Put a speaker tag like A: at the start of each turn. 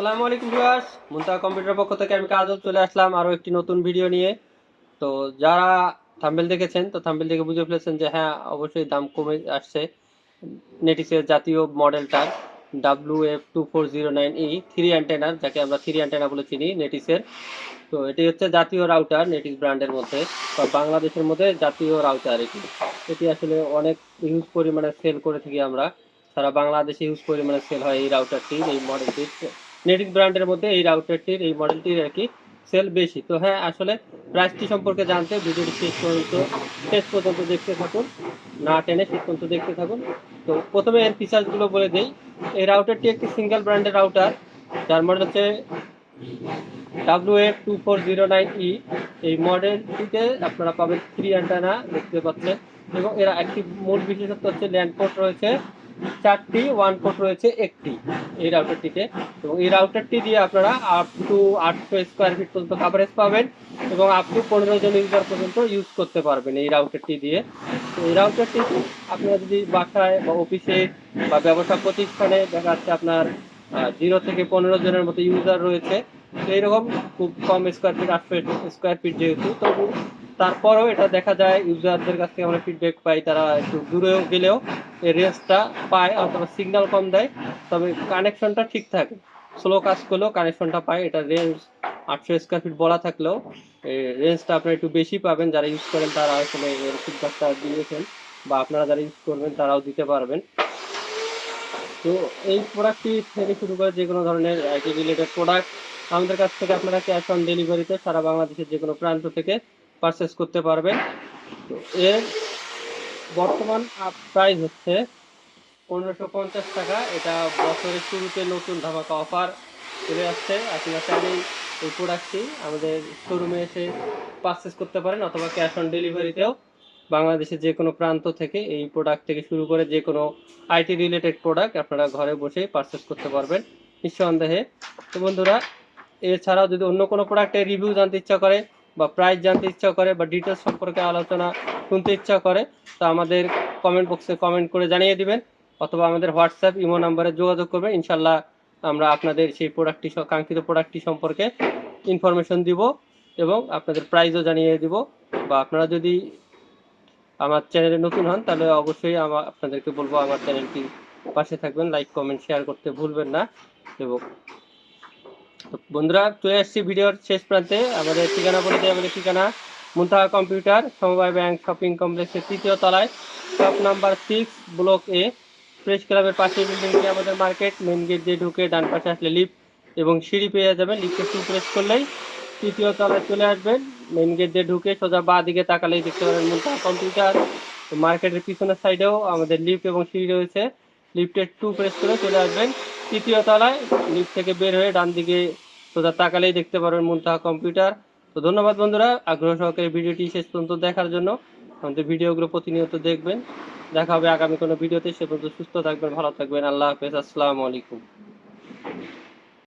A: আসসালামু আলাইকুম ভিউয়ার্স, মুনতাহা কম্পিউটার পক্ষ থেকে আমি কাজল চলে আসলাম আরও একটি নতুন ভিডিও নিয়ে। তো যারা থাম্বেল দেখেছেন, তো থাম্বেল দেখে বুঝে ফেলেছেন যে হ্যাঁ অবশ্যই দাম কমে আসছে। নেটিসের জাতীয় মডেলটার W F two four zero nine E three অ্যান্টেনার যাকে আমরা থ্রি অ্যান্টেনা বলে চিনি নেটিসের তো এটি হচ্ছে জাতীয় রাউটার নেটিস ব্র্যান্ডের মধ্যে, বা বাংলাদেশের মধ্যে জাতীয় রাউটার এটি। এটি আসলে অনেক হিউজ পরিমাণে সেল করে থাকি আমরা। সারা বাংলাদেশে হিউজ পরিমাণে সেল হয় এই রাউটারটির এই মডেলটির নেটিক ব্র্যান্ডের মধ্যে এই রাউটারটির এই মডেলটির আর কি সেল বেশি। তো হ্যাঁ আসলে প্রাইসটি সম্পর্কে জানতে ভিডিওটি শেষ পর্যন্ত শেষ পর্যন্ত দেখতে থাকুন, না টেনে শেষ পর্যন্ত দেখতে থাকুন। তো প্রথমে এর ফিচার্সগুলো বলে দিই। এই রাউটারটি একটি সিঙ্গেল ব্র্যান্ডের রাউটার যার মডেল হচ্ছে W F two four zero nine E এই মডেলটিতে আপনারা পাবেন থ্রি অ্যান্টানা দেখতে পাচ্ছেন এবং এর একটি মূল বিশেষত্ব হচ্ছে ল্যান্ড পোর্ট রয়েছে। চারটি ওয়ান পোর্ট রয়েছে একটি এই রাউটারটিতে এবং এই রাউটারটি দিয়ে আপনারা আপ টু আটশো স্কোয়ার ফিট পর্যন্ত কাভারেজ পাবেন এবং আপ টু পনেরো জন ইউজার পর্যন্ত ইউজ করতে পারবেন এই রাউটারটি দিয়ে। তো এই রাউটারটি আপনারা যদি বাসায় বা অফিসে বা ব্যবসা প্রতিষ্ঠানে দেখা যাচ্ছে আপনার জিরো থেকে পনেরো জনের মতো ইউজার রয়েছে তো এইরকম খুব কম স্কোয়ার ফিট আটশো স্কোয়ার ফিট যেহেতু, তবু তারপরেও এটা দেখা যায়, ইউজারদের কাছ থেকে আমরা ফিডব্যাক পাই, তারা একটু দূরেও গেলেও এই রেঞ্জটা পায় অথবা সিগন্যাল কম দেয়। তবে কানেকশনটা ঠিক থাকে। স্লো কাজ করলেও কানেকশনটা পায়। এটা রেঞ্জ আটশো স্কোয়ার ফিট বলা থাকলেও রেঞ্জটা আপনারা একটু বেশি পাবেন। যারা ইউজ করেন তারা আসলে এর ফিডব্যাকটা দিয়েছেন বা আপনারা যারা ইউজ করবেন তারাও দিতে পারবেন। তো এই প্রোডাক্টটি থেকে শুরু করে যে কোনো ধরনের আইটি রিলেটেড প্রোডাক্ট আমাদের কাছ থেকে আপনারা ক্যাশ অন ডেলিভারিতে সারা বাংলাদেশের যে কোনো প্রান্ত থেকে পারচেস করতে পারবেন। তো এর বর্তমান প্রাইস হচ্ছে পনেরোশো পঞ্চাশ টাকা। এটা বছরের শুরুতে নতুন ধামাকা অফার চলে আসছে। আপনারা চাইলেই এই প্রোডাক্টটি আমাদের শোরুমে এসে পারচেস করতে পারেন অথবা ক্যাশ অন ডেলিভারিতেও বাংলাদেশের যে কোনো প্রান্ত থেকে এই প্রোডাক্ট থেকে শুরু করে যে কোনো আইটি রিলেটেড প্রোডাক্ট আপনারা ঘরে বসেই পারচেস করতে পারবেন নিঃসন্দেহে। তো বন্ধুরা, এছাড়াও যদি অন্য কোনো প্রোডাক্টের রিভিউ জানতে ইচ্ছা করে বা প্রাইস জানতে ইচ্ছা করে বা ডিটেলস সম্পর্কে আলোচনা শুনতে ইচ্ছা করে, তো আমাদের কমেন্ট বক্সে কমেন্ট করে জানিয়ে দিবেন অথবা আমাদের হোয়াটসঅ্যাপ ইমো নাম্বারে যোগাযোগ করবেন। ইনশাল্লাহ আমরা আপনাদের সেই প্রোডাক্টটি কাঙ্ক্ষিত প্রোডাক্টটি সম্পর্কে ইনফরমেশন দিব এবং আপনাদের প্রাইসও জানিয়ে দিব। বা আপনারা যদি আমার চ্যানেলে নতুন হন, তাহলে অবশ্যই আমার আপনাদেরকে বলব আমার চ্যানেলটি পাশে থাকবেন। লাইক কমেন্ট শেয়ার করতে ভুলবেন না। এবং বন্ধুরা, চলে আসছি ভিডিওর শেষ প্রান্তে। আমাদের ঠিকানা বলে দিই, আমাদের ঠিকানা মুন্তাহা কম্পিউটার, সমবায় ব্যাংক, শপিং কমপ্লেক্সের তৃতীয় তলায়। Shop number six block A press ক্লাবের পাশের বিল্ডিংটি আমাদের মার্কেট মেন গেট দিয়ে ঢুকে ডান পাশে আসলে লিফট এবং সিঁড়ি পেয়ে যাবেন। লিফটে টু প্রেস করলেই তৃতীয় তলায় চলে আসবেন। মেন গেট দিয়ে ঢুকে সোজা বা দিকে তাকালেই দেখতে পাবেন মুন্তাহা কম্পিউটার। মার্কেটের পিছনের সাইডেও আমাদের লিফট এবং সিঁড়ি রয়েছে। লিফটের টু প্রেস করে চলে আসবেন। তৃতীয় তলায়, নিচ থেকে বের হয়ে ডান দিকে সোজা তাকালেই দেখতে পারবেন মুন্তাহা কম্পিউটার। তো ধন্যবাদ বন্ধুরা, আগ্রহ সহকারে ভিডিওটি শেষ পর্যন্ত দেখার জন্য। আমাদের ভিডিওগুলো প্রতিনিয়ত দেখবেন। দেখা হবে আগামী কোনো ভিডিওতে। সে পর্যন্ত সুস্থ থাকবেন, ভালো থাকবেন। আল্লাহ হাফেজ। আসসালামু আলাইকুম।